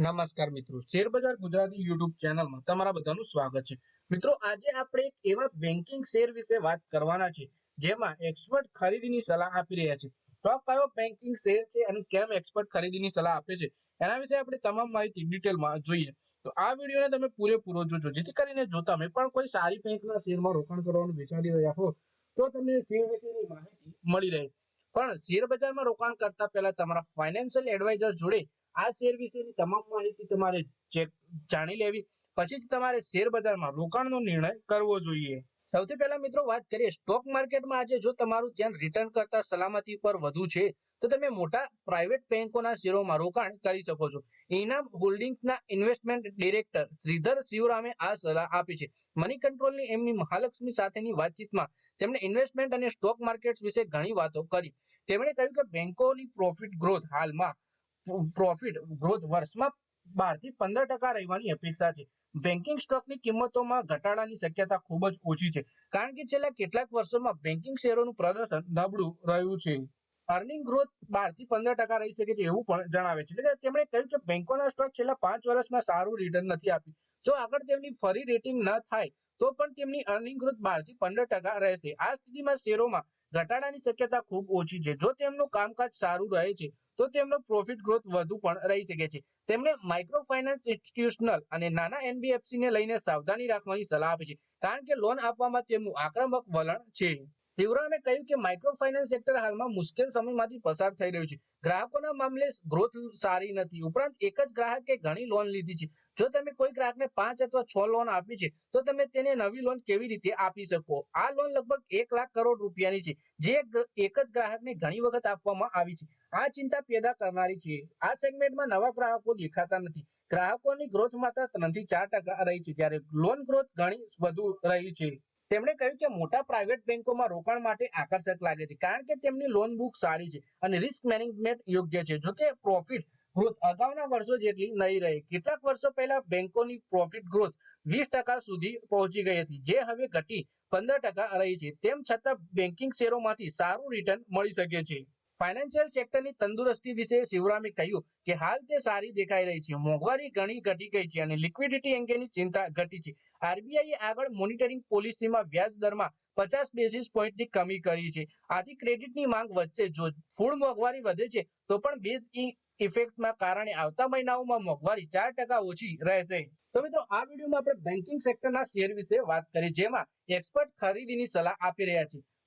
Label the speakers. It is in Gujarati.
Speaker 1: નમસ્કાર મિત્રો. શેરબજાર ગુજરાતી યુટ્યુબ ચેનલમાં તમારા બધાનું સ્વાગત છે. મિત્રો, આજે આપણે એક એવા બેન્કિંગ શેર વિશે વાત કરવાના છે, જેમાં એક્સપર્ટ ખરીદીની સલાહ આપી રહ્યા છે. તો કયો બેન્કિંગ શેર છે અને કેમ એક્સપર્ટ ખરીદીની સલાહ આપે છે, એના વિશે આપણે તમામ માહિતી ડિટેલમાં જોઈએ. તો આ વિડીયોને તમે પૂરેપૂરો જોજો, જેથી કરીને જો તમે પણ કોઈ સારી બેંકના શેરમાં રોકાણ કરવાનું વિચારી રહ્યા હો, તો તમને શેર વિશેની માહિતી મળી રહે. પણ શેર બજારમાં રોકાણ કરતા પહેલા તમારા ફાઇનાન્શિયલ એડવાઇઝર જોડે આ શેર વિશેની તમામ માહિતી તમારે જાણી લેવી. પછી જ તમારે શેર બજારમાં રોકાણનો નિર્ણય કરવો જોઈએ. સૌથી પહેલા મિત્રો વાત કરીએ સ્ટોક માર્કેટમાં આજે જો તમારું ધ્યાન રિટર્ન કરતા સલામતી પર વધુ છે, તો તમે મોટા પ્રાઇવેટ બેંકોના શેરોમાં રોકાણ કરી શકો છો. ઇનામ હોલ્ડિંગ્સના ઇન્વેસ્ટમેન્ટ ડિરેક્ટર શ્રીધર શિવરામે આ સલાહ આપી છે. મની કંટ્રોલની એમની મહાલક્ષ્મી સાથેની વાતચીતમાં તેમણે ઇન્વેસ્ટમેન્ટ અને સ્ટોક માર્કેટ વિશે ઘણી વાતો કરી. તેમણે કહ્યું કે બેંકોની પ્રોફિટ ગ્રોથ હાલમાં પ્રોફિટ ગ્રોથ વર્ષમાં બારથી પંદર ટકા રહેવાની અપેક્ષા છે. બેન્કિંગ સ્ટોકની કિંમતોમાં ઘટાડાની શક્યતા ખૂબ જ ઓછી છે. કારણ કે છેલ્લા કેટલાક વર્ષોમાં બેન્કિંગ શેરોનું પ્રદર્શન નબળું રહ્યું છે. અર્નિંગ ગ્રોથ બારથી પંદર ટકા રહી શકે છે એવું પણ જણાવે છે. એટલે તેમણે કહ્યું કે બેંકોના સ્ટોક છેલ્લા પાંચ વર્ષમાં સારું રિટર્ન નથી આપ્યું. જો આગળ તેમની ફરી રેટિંગ ન થાય, તો પણ તેમની અર્નિંગ ગ્રોથ બારથી પંદર ટકા રહેશે. આ સ્થિતિમાં શેરોમાં ઘટાડાની શક્યતા ખૂબ ઓછી છે. જો તેમનું કામકાજ સારું રહે છે, તો તેમનો પ્રોફિટ ગ્રોથ વધુ પણ રહી શકે છે. તેમણે માઇક્રો ફાઇનાન્સ ઇન્સ્ટિટ્યુશનલ અને નાના એનબીએફસી ને લઈને સાવધાની રાખવાની સલાહ આપી છે. કારણ કે લોન આપવામાં તેમનું આક્રમક વલણ છે. શિવરામે કહ્યું કે માઇક્રો ફાઇનાન્સ સેક્ટર હાલમાં મુશ્કેલ સમયમાંથી પસાર થઈ રહ્યું છે. ગ્રાહકોના મામલે ગ્રોથ સારી નથી. ઉપરાંત એક જ ગ્રાહકે ઘણી લોન લીધી છે. જો તમે કોઈ ગ્રાહકને પાંચ અથવા છ લોન આપી છે, તો તમે તેને નવી લોન કેવી રીતે આપી શકો? આ લોન લગભગ એક લાખ કરોડ રૂપિયાની છે. જે એક જ ગ્રાહકને ઘણી વખત આપવામાં આવી છે. આ ચિંતા પેદા કરનારી છે. આ સેગમેન્ટમાં નવા ગ્રાહકો દેખાતા નથી. ગ્રાહકોની ગ્રોથ માત્ર ત્રણથી ચાર ટકા રહી છે. જ્યારે લોન ગ્રોથ ઘણી વધુ રહી છે. તેમણે કહ્યું કે મોટા પ્રાઇવેટ બેંકોમાં રોકાણ માટે આકર્ષક લાગે છે, કારણ કે તેમની લોન બુક સારી છે અને રિસ્ક મેનેજમેન્ટ યોગ્ય છે. જોકે પ્રોફિટ ગ્રોથ અગાઉના વર્ષો જેટલી નહીં રહે. કેટલાક વર્ષો પહેલા બેંકોની પ્રોફિટ ગ્રોથ વીસ ટકા સુધી પહોંચી ગઈ હતી, જે હવે ઘટી પંદર ટકા રહી છે. તેમ છતાં બેન્કિંગ શેરોમાંથી સારું રિટર્ન મળી શકે છે. ફાઇનાન્શિયલ સેક્ટરની તંદુરસ્તી વિશે શિવરામે કહ્યું કે હાલ તે સારી દેખાઈ રહી છે. મોંઘવારી ઘણી ઘટી ગઈ છે અને લિક્વિડિટી અંગેની ચિંતા ઘટી છે. આરબીઆઈએ આગળ મોનિટરિંગ પોલિસીમાં વ્યાજ પચાસ બેસીસ પોઈન્ટની કમી કરી છે. આથી ક્રેડિટની માંગ વધશે. જો ફૂડ મોંઘવારી વધે છે, તો પણ બેઝ ઇફેક્ટના કારણે આવતા મહિનાઓમાં મોંઘવારી ચાર ટકા ઓછી રહેશે. તો મિત્રો, આ વિડીયોમાં આપણે બેન્કિંગ સેક્ટરના શેર વિશે વાત કરી, જેમાં એક્સપર્ટ ખરીદીની સલાહ આપી રહ્યા છે